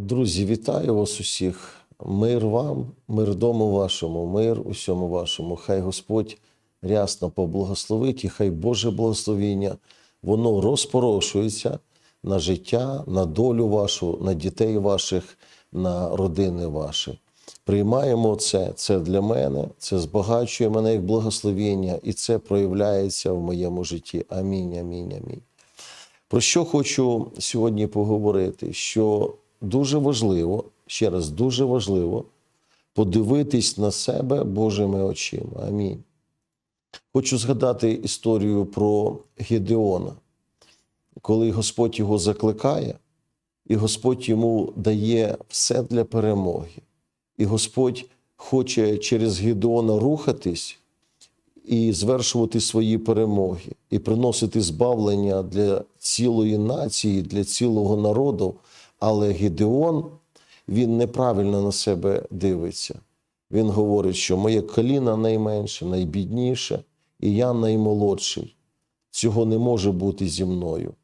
Друзі, вітаю вас усіх. Мир вам, мир дому вашому, мир усьому вашому. Хай Господь рясно поблагословить і хай Боже благословіння, воно розпорошується на життя, на долю вашу, на дітей ваших, на родини ваші. Приймаємо це, це для мене, це збагачує мене як благословіння, і це проявляється в моєму житті. Амінь, амінь, амінь. Про що хочу сьогодні поговорити? Що дуже важливо, ще раз, дуже важливо подивитись на себе Божими очима. Амінь. Хочу згадати історію про Гедеона, коли Господь його закликає, і Господь йому дає все для перемоги. І Господь хоче через Гедеона рухатись і звершувати свої перемоги, і приносити збавлення для цілої нації, для цілого народу. Але Гедеон він неправильно на себе дивиться. Він говорить, що моє коліна найменше, найбідніше, і я наймолодший. Цього не може бути зі мною,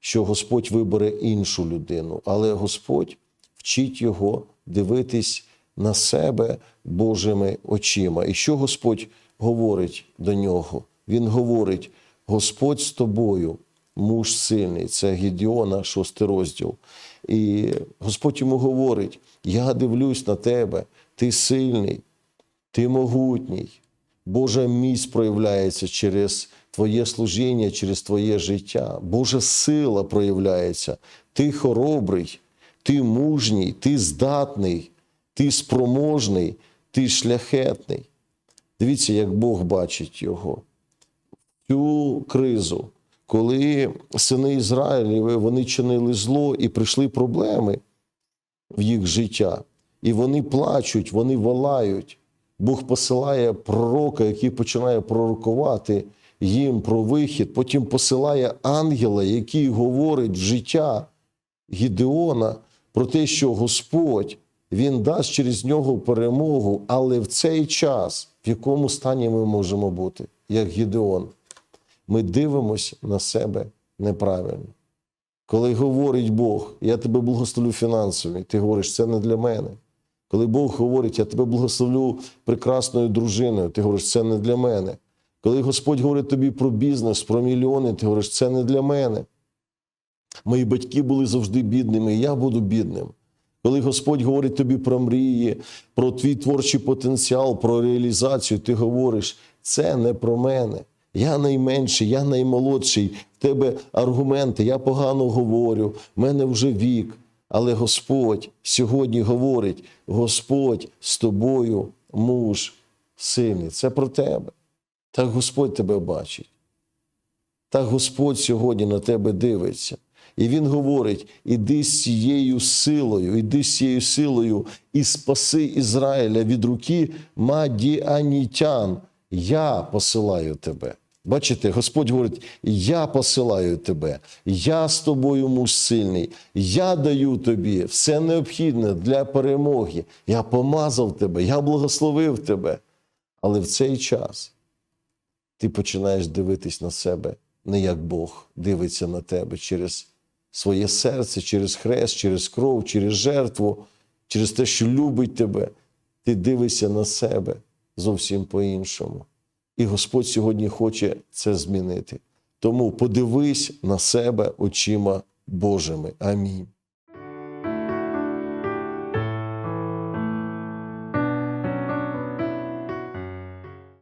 що Господь вибере іншу людину, але Господь вчить його дивитись на себе Божими очима. І що Господь говорить до нього? Він говорить: Господь з тобою, муж сильний, це Гедіона, шостий розділ. І Господь йому говорить: Я дивлюсь на тебе, ти сильний, ти могутній. Божа міць проявляється через твоє служіння, через твоє життя. Божа сила проявляється. Ти хоробрий, ти мужній, ти здатний, ти спроможний, ти шляхетний. Дивіться, як Бог бачить його. Цю кризу, коли сини Ізраїлєві вони чинили зло і прийшли проблеми в їх життя, і вони плачуть, вони волають. Бог посилає пророка, який починає пророкувати їм про вихід, потім посилає ангела, який говорить в життя Гідеона про те, що Господь він дасть через нього перемогу, але в цей час, в якому стані ми можемо бути, як Гідеон, ми дивимося на себе неправильно. Коли говорить Бог, я тебе благословлю фінансово, ти говориш, це не для мене. Коли Бог говорить, я тебе благословлю прекрасною дружиною, ти говориш, це не для мене. Коли Господь говорить тобі про бізнес, про мільйони, ти говориш, це не для мене. Мої батьки були завжди бідними, і я буду бідним. Коли Господь говорить тобі про мрії, про твій творчий потенціал, про реалізацію, ти говориш, це не про мене. Я найменший, я наймолодший, в тебе аргументи, я погано говорю, в мене вже вік. Але Господь сьогодні говорить: Господь з тобою, муж сильний. Це про тебе. Так Господь тебе бачить. Так Господь сьогодні на тебе дивиться. І Він говорить: іди з цією силою, іди з цією силою і спаси Ізраїля від руки мадіанітян. Я посилаю тебе. Бачите, Господь говорить: Я посилаю тебе, я з тобою муж сильний, я даю тобі все необхідне для перемоги. Я помазав тебе, я благословив тебе. Але в цей час ти починаєш дивитись на себе не як Бог дивиться на тебе через своє серце, через хрест, через кров, через жертву, через те, що любить тебе. Ти дивишся на себе зовсім по-іншому. І Господь сьогодні хоче це змінити. Тому подивись на себе очима Божими. Амінь.